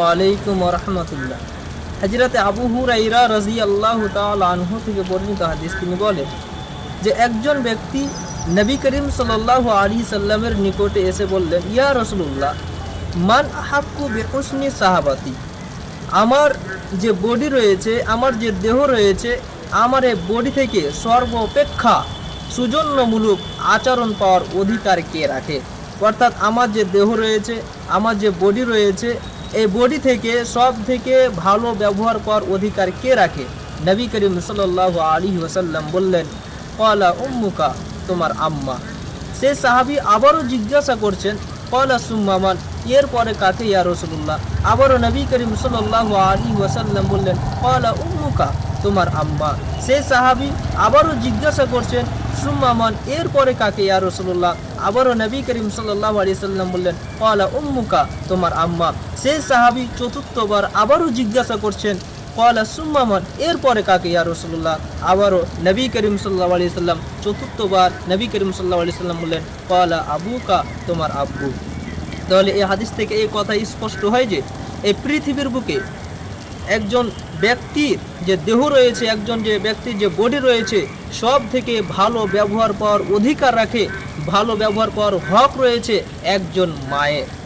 ওয়ালাইকুম রহমতুল্লাহ। হজরতে আবু হুরাইরা রাজি আল্লাহ থেকে বর্ণিত হাদিস তিনি যে একজন ব্যক্তি নবী করিম সাল্লাহ আলী সাল্লামের নিকটে এসে বললেন, ইয়া রসুল্লাহ মান বেহুসনি সাহাবাতি? আমার যে বডি রয়েছে, আমার যে দেহ রয়েছে, আমার এই বডি থেকে সর্বাপেক্ষা সুজন্যমূলক আচরণ পাওয়ার অধিকার কে রাখে? অর্থাৎ আমার যে দেহ রয়েছে, আমার যে বডি রয়েছে এই বডি থেকে সব থেকে ভালো ব্যবহার করার অধিকার কে রাখে? নবী করিম সাল্লাহ আলী ওসাল্লাম বললেন, কলা উম্মুকা, তোমার আম্মা। সে সাহাবি আবারও জিজ্ঞাসা করছেন, কলা সুম্মামান এরপরে কাকে ইয়া রসুল্লাহ আবারও নবী করিম সাল্লাহ আলী ওয়াসাল্লাম বললেন, কলা উম্মুকা, তোমার আম্মা। সে সাহাবি আবারও জিজ্ঞাসা করছেন, সুম্মামান এরপরে কাকে ইয়া রসুল্লাহ আবারও নবী করিম সাল্লাহ আলী সাল্লাম বললেন কলা উম্মুকা, তোমার আম্মা। সে সাহাবি চতুর্থবার আবারও জিজ্ঞাসা করছেন কলা সুম্মামান এরপরে কাকে ইয়া রসুল্লাহ আবারও নবী করিম সাল্লাহ আলি সাল্লাম চতুর্থবার নবী করিম সাল্লাহ আলি সাল্লাম বললেন কলা আবুকা, তোমার আব্বু। তাহলে এই হাদিস থেকে এই কথা স্পষ্ট হয় যে, এই পৃথিবীর বুকে একজন ব্যক্তির যে দেহ রয়েছে, একজন যে ব্যক্তির যে বডি রয়েছে, সব থেকে ভালো ব্যবহার পাওয়ার অধিকার রাখে, ভালো ব্যবহার পাওয়ার হক রয়েছে একজন মায়ের।